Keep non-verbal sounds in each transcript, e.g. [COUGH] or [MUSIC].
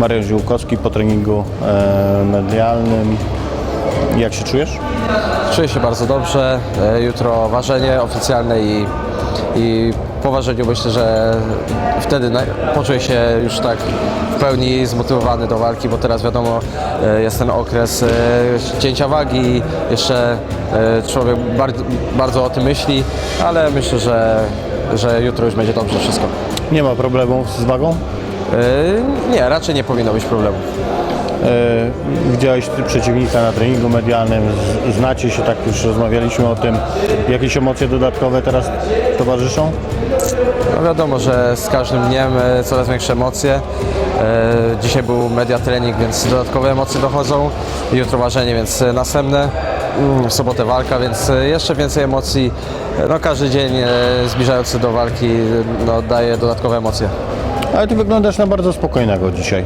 Mariusz Ziółkowski po treningu e, medialnym. Jak się czujesz? Czuję się bardzo dobrze. E, Jutro ważenie oficjalne i, i po ważeniu myślę, że wtedy poczuję się już tak w pełni zmotywowany do walki, bo teraz wiadomo e, jest ten okres cięcia wagi, jeszcze człowiek bardzo, bardzo o tym myśli, ale myślę, że, że jutro już będzie dobrze wszystko. Nie ma problemów z wagą? E, Nie, raczej nie powinno być problemu. E, Widziałeś przeciwnika na treningu medialnym, znacie się, tak już rozmawialiśmy o tym. Jakieś emocje dodatkowe teraz towarzyszą? No wiadomo, że z każdym dniem e, coraz większe emocje. Dzisiaj był media trening, więc dodatkowe emocje dochodzą. Jutro ważenie, więc następne. Mm, W sobotę walka, więc jeszcze więcej emocji. No, każdy dzień zbliżający do walki no, daje dodatkowe emocje. Ale ty wyglądasz na bardzo spokojnego dzisiaj.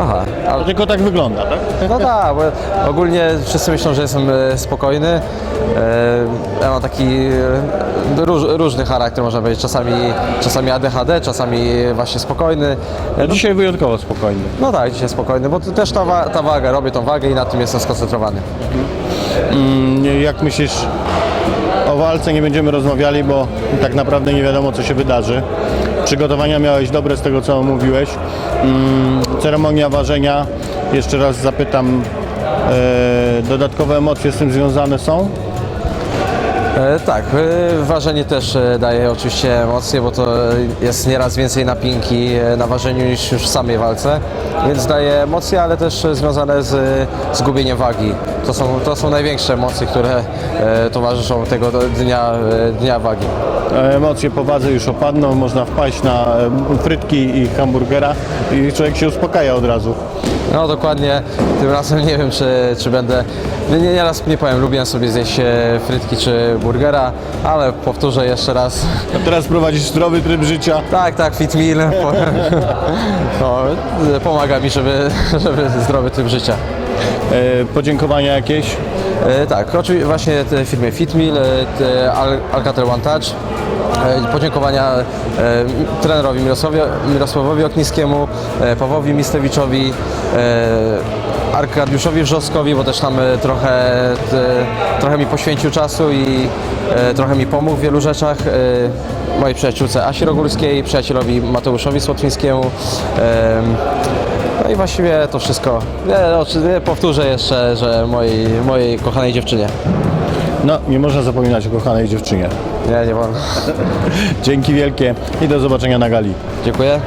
Aha, ale Tylko tak wygląda, tak? No tak, bo ogólnie wszyscy myślą, że jestem e, spokojny. E, Ja mam taki e, róż, różny charakter, można powiedzieć. Czasami, czasami ADHD, czasami właśnie spokojny. Ja dzisiaj wyjątkowo spokojny. No tak, dzisiaj spokojny, bo to też ta, wa- ta waga, robię tą wagę i na tym jestem skoncentrowany. Mm, Jak myślisz o walce? Nie będziemy rozmawiali, bo tak naprawdę nie wiadomo, co się wydarzy. Przygotowania miałeś dobre z tego, co mówiłeś. Mm, Ceremonia ważenia, jeszcze raz zapytam, e, dodatkowe emocje z tym związane są? E, tak, e, ważenie też daje oczywiście emocje, bo to jest nieraz więcej napinki na ważeniu niż już w samej walce, więc daje emocje, ale też związane z zgubieniem wagi. To są, to są największe emocje, które e, towarzyszą tego dnia, e, dnia wagi. E, Emocje po wadze już opadną, można wpaść na e, frytki i hamburgera i człowiek się uspokaja od razu. No dokładnie, tym razem nie wiem czy, czy będę, nie, nie, nieraz nie powiem, lubię sobie zjeść e, frytki czy burgera, ale powtórzę jeszcze raz, A teraz prowadzisz zdrowy tryb życia. tak, tak, fit meal, po, [LAUGHS] no, pomaga mi, żeby, [LAUGHS] żeby zdrowy tryb życia. E, Podziękowania jakieś? E, tak, oczywiście właśnie te firmie Fitmeal, te Al- Alcatel One Touch. E, Podziękowania trenerowi Mirosławowi, Okniskiemu, Pawłowi Mistewiczowi, Arkadiuszowi Wrzoskowi, bo też tam trochę, trochę mi poświęcił czasu i trochę mi pomógł w wielu rzeczach. Mojej przyjaciółce Asi Rogulskiej, przyjacielowi Mateuszowi Słotwińskiemu. No i właściwie to wszystko. Oczy- powtórzę jeszcze, że mojej, mojej kochanej dziewczynie. No, nie można zapominać o kochanej dziewczynie. Nie, nie wolno. [LAUGHS] Dzięki wielkie i do zobaczenia na gali. Dziękuję.